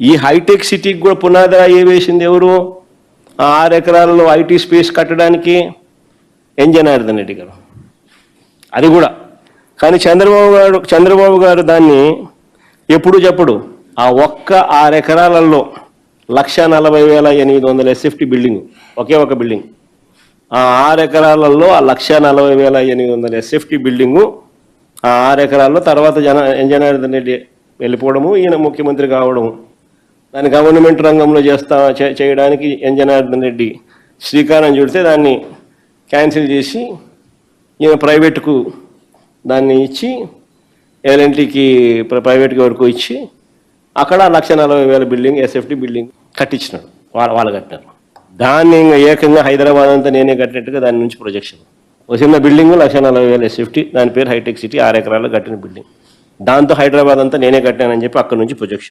ఈ హైటెక్ సిటీకి కూడా పునాది ఏ వేసింది ఎవరు? ఆ ఆరు ఎకరాల్లో ఐటీ స్పేస్ కట్టడానికి ఎంజనార్దన్ రెడ్డి గారు. అది కూడా. కానీ చంద్రబాబు గారు చంద్రబాబు గారు దాన్ని ఎప్పుడు చెప్పడు. ఆ ఒక్క ఆరు ఎకరాలలో లక్ష నలభై వేల ఎనిమిది వందల ఎస్ఎఫ్టీ బిల్డింగ్ ఒకే ఒక బిల్డింగ్. ఆ ఆరు ఎకరాలలో ఆ లక్ష నలభై వేల ఎనిమిది వందల ఎస్ఎఫ్టీ బిల్డింగు ఆ ఆరు ఎకరాల్లో తర్వాత జన ఎన్ రెడ్డి వెళ్ళిపోవడము ఈయన ముఖ్యమంత్రి కావడము. దాన్ని గవర్నమెంట్ రంగంలో చేస్తా చేయడానికి ఎంజనార్దన్ జనార్దన్ రెడ్డి శ్రీకారం చుడితే దాన్ని క్యాన్సిల్ చేసి ఈయన ప్రైవేట్కు దాన్ని ఇచ్చి ఎల్ఎన్టీకి ప్రైవేట్కి వరకు ఇచ్చి అక్కడ లక్ష నలభై వేల బిల్డింగ్ ఎస్ఎఫ్టీ బిల్డింగ్ కట్టించినాడు. వాళ్ళ వాళ్ళు కట్టినారు దాన్ని ఇంకా ఏకంగా హైదరాబాద్ అంతా నేనే కట్టినట్టుగా దాని నుంచి ప్రొజెక్షన్. ఒక చిన్న బిల్డింగ్ లక్ష నలభై వేల ఎస్ఎఫ్టీ దాని పేరు హైటెక్ సిటీ ఆరు ఎకరాల్లో కట్టిన బిల్డింగ్. దాంతో హైదరాబాద్ అంతా నేనే కట్టానని చెప్పి అక్కడ నుంచి ప్రొజెక్షన్.